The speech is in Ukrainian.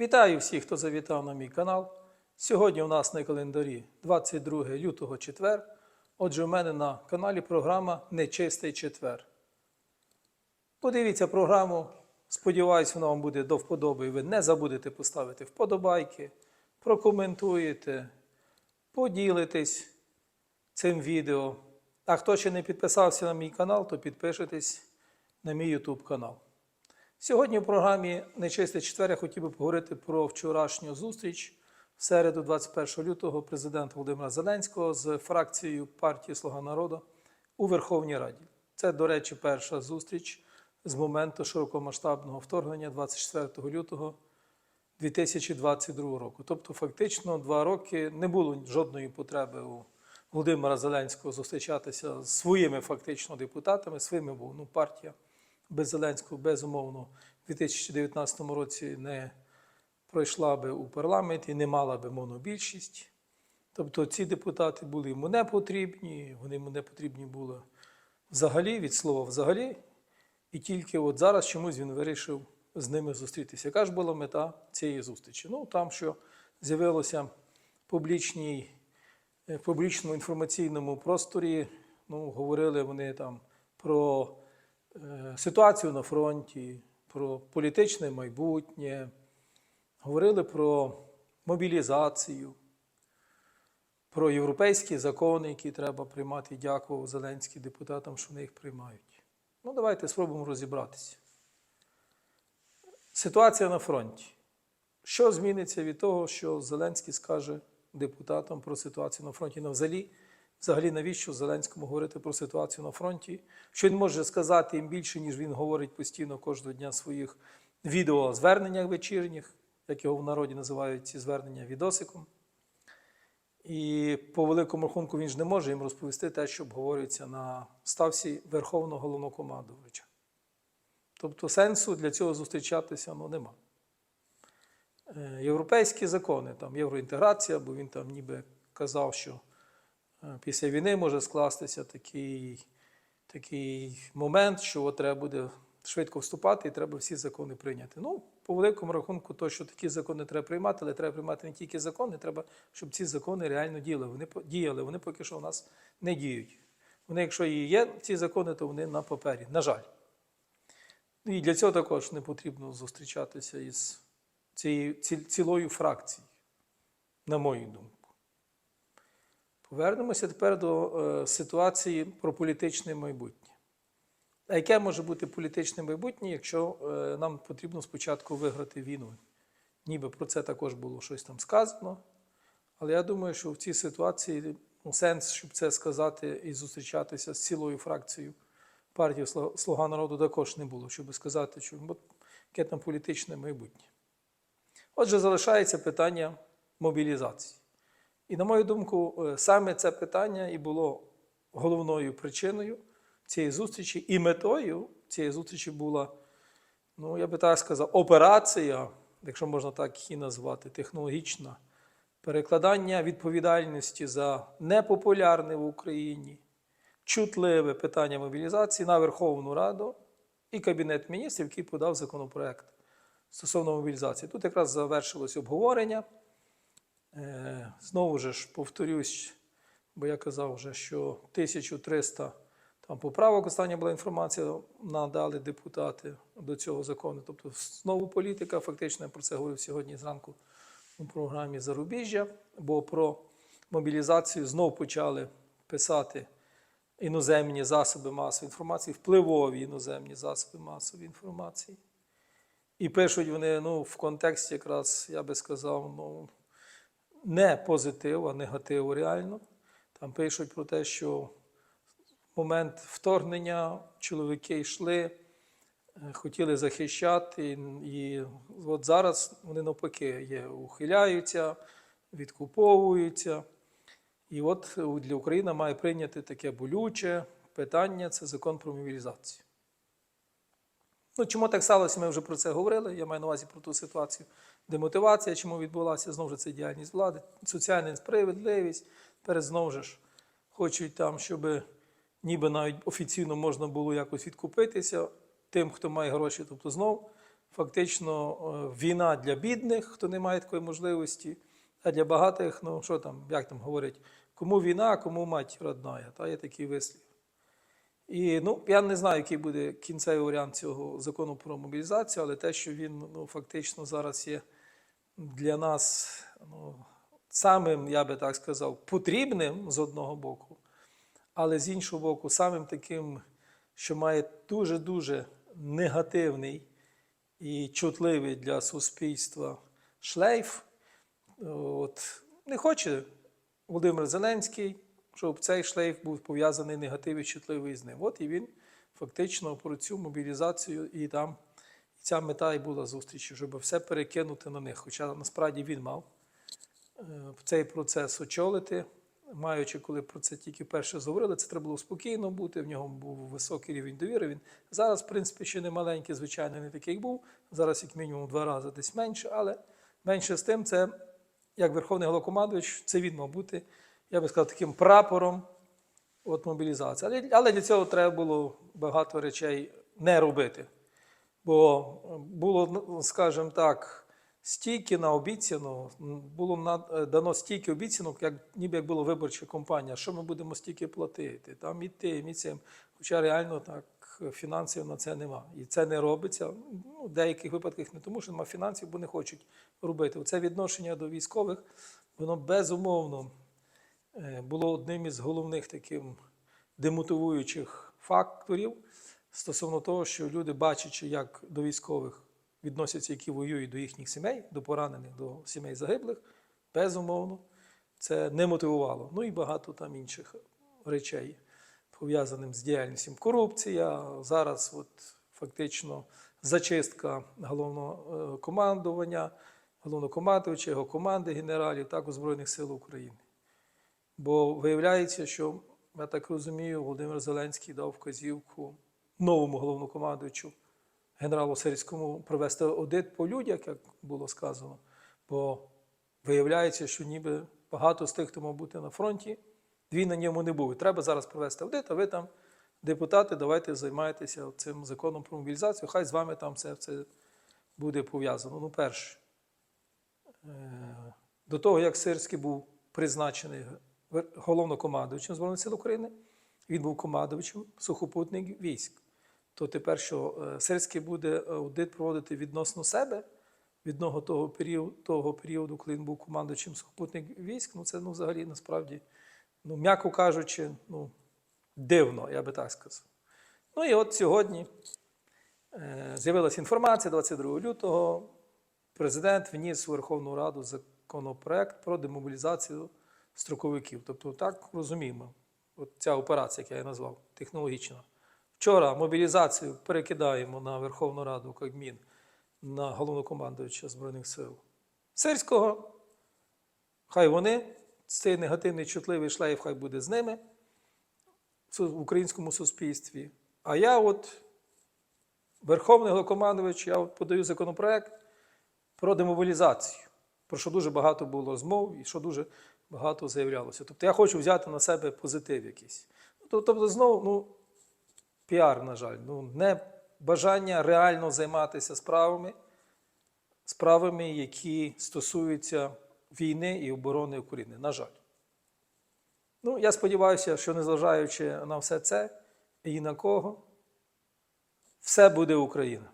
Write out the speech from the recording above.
Вітаю всіх, хто завітав на мій канал. Сьогодні у нас на календарі 22 лютого четвер. Отже, у мене на каналі програма Нечистий четвер. Подивіться програму. Сподіваюсь, вона вам буде до вподоби, ви не забудете поставити вподобайки, прокоментуєте, поділитесь цим відео. А хто ще не підписався на мій канал, то підпишитесь на мій YouTube канал. Сьогодні в програмі Нечистий четвер я хотів би поговорити про вчорашню зустріч в середу, 21 лютого, президента Володимира Зеленського з фракцією партії Слуга народу у Верховній Раді. Це, до речі, перша зустріч з моменту широкомасштабного вторгнення 24 лютого 2022 року. Тобто, фактично, два роки не було жодної потреби у Володимира Зеленського зустрічатися з своїми фактично депутатами, своїми був ну, партія без Зеленського, безумовно, в 2019 році не пройшла би у парламенті, не мала би монобільшість. Тобто ці депутати були йому не потрібні, вони йому не потрібні були взагалі, від слова взагалі. І тільки от зараз чомусь він вирішив з ними зустрітися. Яка ж була мета цієї зустрічі? Ну, там, що з'явилося публічній, в публічному інформаційному просторі, ну, говорили вони там про ситуацію на фронті, про політичне майбутнє, говорили про мобілізацію, про європейські закони, які треба приймати. Дякував Зеленський депутатам, що вони їх приймають. Ну, давайте спробуємо розібратися. Ситуація на фронті. Що зміниться від того, що Зеленський скаже депутатам про ситуацію на фронті? Ну, взагалі, навіщо Зеленському говорити про ситуацію на фронті? Що він може сказати їм більше, ніж він говорить постійно кожного дня в своїх відеозверненнях вечірніх, як його в народі називають ці звернення відосиком. І по великому рахунку він ж не може їм розповісти те, що обговорюється на ставці Верховного головнокомандувача. Тобто сенсу для цього зустрічатися ну, нема. Е, Європейські закони, там євроінтеграція, бо він там ніби казав, що після війни може скластися такий, такий момент, що треба буде швидко вступати і треба всі закони прийняти. Ну, по великому рахунку, то, що такі закони треба приймати, але треба приймати не тільки закони, треба, щоб ці закони реально діяли. Вони діяли, вони поки що у нас не діють. Вони, якщо і є ці закони, то вони на папері. На жаль. Ну, І для цього також не потрібно зустрічатися із цією цілою фракцією, на мою думку. Повернемося тепер до е, ситуації про політичне майбутнє. А яке може бути політичне майбутнє, якщо е, нам потрібно спочатку виграти війну? Ніби про це також було щось там сказано. Але я думаю, що в цій ситуації ну, сенс, щоб це сказати і зустрічатися з цілою фракцією партії «Слуга- народу також не було, щоб сказати, що от, яке там політичне майбутнє. Отже, залишається питання мобілізації. І, на мою думку, е, саме це питання і було головною причиною цієї зустрічі, і метою цієї зустрічі була, ну, я би так сказав, операція, якщо можна так її назвати, технологічна, перекладання відповідальності за непопулярне в Україні, чутливе питання мобілізації на Верховну Раду і Кабінет міністрів, який подав законопроект стосовно мобілізації. Тут якраз завершилось обговорення. Е, Знову ж повторюсь, бо я казав вже, що 1300 там поправок, остання була інформація, надали депутати до цього закону. Тобто знову політика, фактично я про це говорив сьогодні зранку у програмі Зарубіжжя, бо про мобілізацію знов почали писати іноземні засоби масової інформації, впливові іноземні засоби масової інформації. І пишуть вони ну, в контексті, якраз, я би сказав, ну, не позитив, а негатив реально. Там пишуть про те, що в момент вторгнення чоловіки йшли, е, хотіли захищати, і от зараз вони навпаки є, ухиляються, відкуповуються. І от для України має прийняти таке болюче питання це закон про мобілізацію. Ну, чому так сталося, ми вже про це говорили. Я маю на увазі про ту ситуацію, демотивація, чому відбулася знову ж це діяльність влади, соціальна несправедливість. Тепер знову ж хочуть там, щоб ніби навіть офіційно можна було якось відкупитися тим, хто має гроші. Тобто знов фактично е, війна для бідних, хто не має такої можливості, а для багатих, ну що там, як там говорять, кому війна, кому мать родная. Та є такий вислів. І ну, я не знаю, який буде кінцевий варіант цього закону про мобілізацію, але те, що він ну, фактично зараз є для нас ну, самим, я би так сказав, потрібним з одного боку, але з іншого боку, самим таким, що має дуже-дуже негативний і чутливий для суспільства шлейф. От, не хоче Володимир Зеленський, щоб цей шлейф був пов'язаний негатив і чутливий з ним. От і він фактично про цю мобілізацію і там ця мета і була зустрічі, щоб все перекинути на них. Хоча насправді він мав е, цей процес очолити, маючи, коли про це тільки перше говорили, це треба було спокійно бути. В нього був високий рівень довіри. Він зараз, в принципі, ще не маленький, звичайно, не такий був. Зараз, як мінімум, два рази десь менше, але менше з тим, це як Верховний Головкомандуючий, це він мав бути, я би сказав, таким прапором от мобілізації. Але, але для цього треба було багато речей не робити. Бо було, скажімо так, стільки наобіцяно, було на- дано стільки обіцянок, як ніби як була виборча кампанія, що ми будемо стільки платити, там і тим, і цим. Хоча реально так фінансів на це нема. І це не робиться. Ну, в деяких випадках не тому, що нема фінансів, бо не хочуть робити. Це відношення до військових, воно безумовно е, було одним із головних таких демотивуючих факторів стосовно того, що люди, бачачи, як до військових відносяться, які воюють до їхніх сімей, до поранених, до сімей загиблих, безумовно, це не мотивувало. Ну і багато там інших речей, пов'язаним з діяльністю. Корупція, зараз от, фактично зачистка головного е, командування, головнокомандувача, його команди генералів, так у Збройних сил України. Бо виявляється, що, я так розумію, Володимир Зеленський дав вказівку новому головнокомандуючу генералу Сирському провести аудит по людях, як було сказано. Бо виявляється, що ніби багато з тих, хто мав бути на фронті, він на ньому не був. Треба зараз провести аудит, а ви там, депутати, давайте займайтеся цим законом про мобілізацію. Хай з вами там все це буде пов'язано. Ну, перше, е, до того, як Сирський був призначений головнокомандуючим Збройних сил України, він був командувачем сухопутних військ. То тепер що е, Сирський буде аудит проводити відносно себе, відного того періоду, того періоду, коли він був командувачем сухопутних військ, ну це ну, взагалі насправді, ну, м'яко кажучи, ну, дивно, я би так сказав. Ну і от сьогодні е, з'явилася інформація 22 лютого. Президент вніс у Верховну Раду законопроект про демобілізацію строковиків. Тобто, так розуміємо, от ця операція, яку я назвав, технологічна. Вчора мобілізацію перекидаємо на Верховну Раду Кабмін на головнокомандуюча Збройних сил Сирського. Хай вони, цей негативний чутливий шлейф, хай буде з ними в українському суспільстві. А я, от, Верховний Головнокомандувач, я от подаю законопроект про демобілізацію, про що дуже багато було розмов і що дуже багато заявлялося. Тобто я хочу взяти на себе позитив якийсь. Тобто, знову, ну, піар, на жаль, ну, не бажання реально займатися справами, справами, які стосуються війни і оборони України. На жаль. Ну, я сподіваюся, що незважаючи на все це і на кого, все буде Україна.